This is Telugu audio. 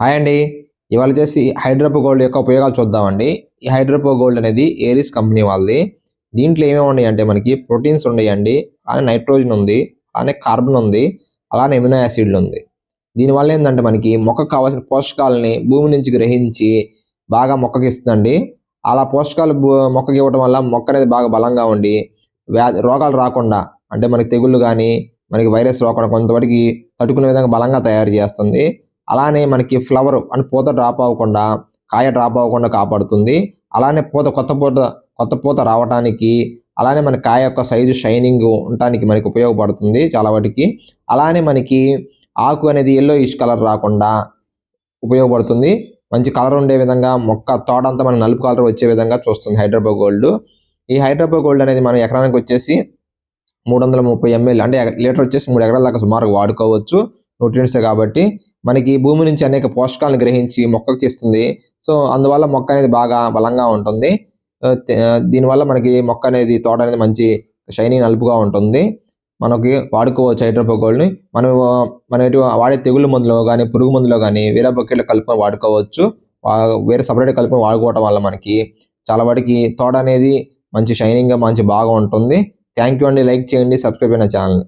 హాయ్ అండి. ఇవాళ వచ్చేసి హైడ్రోపో గోల్డ్ యొక్క ఉపయోగాలు చూద్దామండి. ఈ హైడ్రోపో గోల్డ్ అనేది ఏరిస్ కంపెనీ వాళ్ళది. దీంట్లో ఏమేమి ఉన్నాయి అంటే మనకి ప్రోటీన్స్ ఉన్నాయండి. అలానే నైట్రోజన్ ఉంది. అలానే కార్బన్ ఉంది. అలానే ఎమినో యాసిడ్లు ఉంది. దీనివల్ల ఏంటంటే మనకి మొక్కకు కావాల్సిన పోషకాలని భూమి నుంచి గ్రహించి బాగా మొక్కకి ఇస్తుందండి. అలా పోషకాలు మొక్కకి ఇవ్వడం వల్ల మొక్క అనేది బాగా బలంగా ఉండి వ్యాధి రోగాలు రాకుండా అంటే మనకి తెగుళ్ళు కానీ మనకి వైరస్ రాకుండా కొంతవరకు తట్టుకునే విధంగా బలంగా తయారు చేస్తుంది. అలానే మనకి ఫ్లవర్ అని పూత డ్రాప్ అవ్వకుండా కాయ డ్రాప్ అవ్వకుండా కాపాడుతుంది. అలానే పూత కొత్త పూత కొత్త పూత రావడానికి అలానే మన కాయ యొక్క సైజు షైనింగ్ ఉండటానికి మనకి ఉపయోగపడుతుంది చాలా వాటికి. అలానే మనకి ఆకు అనేది ఎల్లో ఇష్ కలర్ రాకుండా ఉపయోగపడుతుంది. మంచి కలర్ ఉండే విధంగా మొక్క తోట అంతా మన నలుపు కలర్ వచ్చే విధంగా చూస్తుంది హైడ్రోబో గోల్డ్. ఈ హైడ్రోబో గోల్డ్ అనేది మనం ఎకరానికి వచ్చేసి మూడు వందల ముప్పై ఎంఎల్ అంటే లీటర్ వచ్చేసి మూడు ఎకరాల దాకా సుమారుగా వాడుకోవచ్చు. న్యూట్రియంట్స్ కాబట్టి మనకి భూమి నుంచి అనేక పోషకాలను గ్రహించి మొక్కకి ఇస్తుంది. సో అందువల్ల మొక్క అనేది బాగా బలంగా ఉంటుంది. దీనివల్ల మనకి మొక్క అనేది తోట అనేది మంచి షైనీ నలుపుగా ఉంటుంది. మనకి వాడుకోవచ్చు హైడ్రోపోగోల్ని మనం మన వాడే తెగుళ్ళ మందులో కానీ పురుగు మందులో కానీ వేరే బకెట్లో కలుపుకొని వాడుకోవచ్చు. వేరే సపరేట్ కలుపుకొని వాడుకోవటం వల్ల మనకి చాలా వాటికి తోట అనేది మంచి షైనింగ్గా మంచి బాగా ఉంటుంది. థ్యాంక్ యూ అండి. లైక్ చేయండి. సబ్స్క్రైబ్ అయిన ఛానల్ని.